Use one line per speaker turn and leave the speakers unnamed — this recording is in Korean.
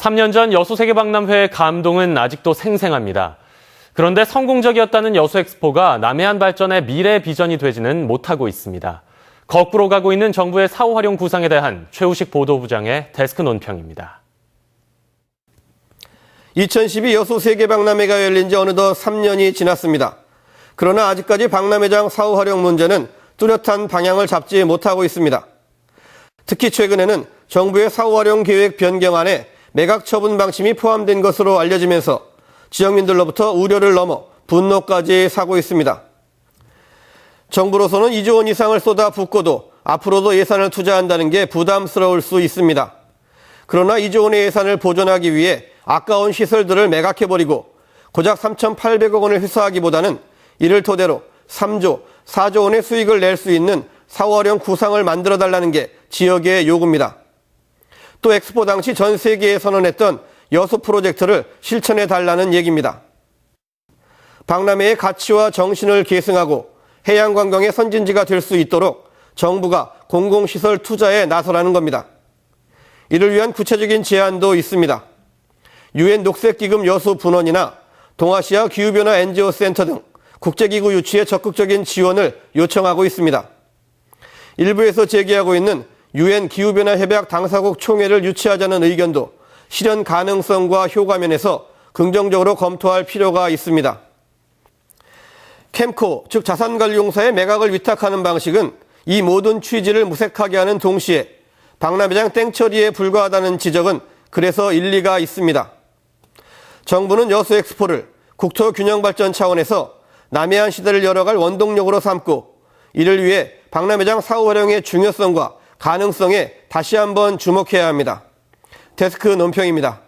3년 전 여수 세계박람회의 감동은 아직도 생생합니다. 그런데 성공적이었다는 여수 엑스포가 남해안 발전의 미래 비전이 되지는 못하고 있습니다. 거꾸로 가고 있는 정부의 사후 활용 구상에 대한 최우식 보도부장의 데스크 논평입니다.
2012 여수 세계박람회가 열린 지 어느덧 3년이 지났습니다. 그러나 아직까지 박람회장 사후 활용 문제는 뚜렷한 방향을 잡지 못하고 있습니다. 특히 최근에는 정부의 사후 활용 계획 변경안에 매각 처분 방침이 포함된 것으로 알려지면서 지역민들로부터 우려를 넘어 분노까지 사고 있습니다. 정부로서는 2조 원 이상을 쏟아 붓고도 앞으로도 예산을 투자한다는 게 부담스러울 수 있습니다. 그러나 2조 원의 예산을 보존하기 위해 아까운 시설들을 매각해버리고 고작 3,800억 원을 회수하기보다는 이를 토대로 3조, 4조 원의 수익을 낼 수 있는 사활용 구상을 만들어 달라는 게 지역의 요구입니다. 또 엑스포 당시 전 세계에 선언했던 여수 프로젝트를 실천해 달라는 얘기입니다. 박람회의 가치와 정신을 계승하고 해양 관광의 선진지가 될 수 있도록 정부가 공공시설 투자에 나서라는 겁니다. 이를 위한 구체적인 제안도 있습니다. 유엔 녹색기금 여수 분원이나 동아시아 기후변화 NGO 센터 등 국제기구 유치에 적극적인 지원을 요청하고 있습니다. 일부에서 제기하고 있는 유엔 기후변화 협약 당사국 총회를 유치하자는 의견도 실현 가능성과 효과 면에서 긍정적으로 검토할 필요가 있습니다. 캠코, 즉 자산관리용사의 매각을 위탁하는 방식은 이 모든 취지를 무색하게 하는 동시에 박람회장 땡처리에 불과하다는 지적은 그래서 일리가 있습니다. 정부는 여수 엑스포를 국토 균형 발전 차원에서 남해안 시대를 열어갈 원동력으로 삼고 이를 위해 박람회장 사후 활용의 중요성과 가능성에 다시 한번 주목해야 합니다. 데스크 논평입니다.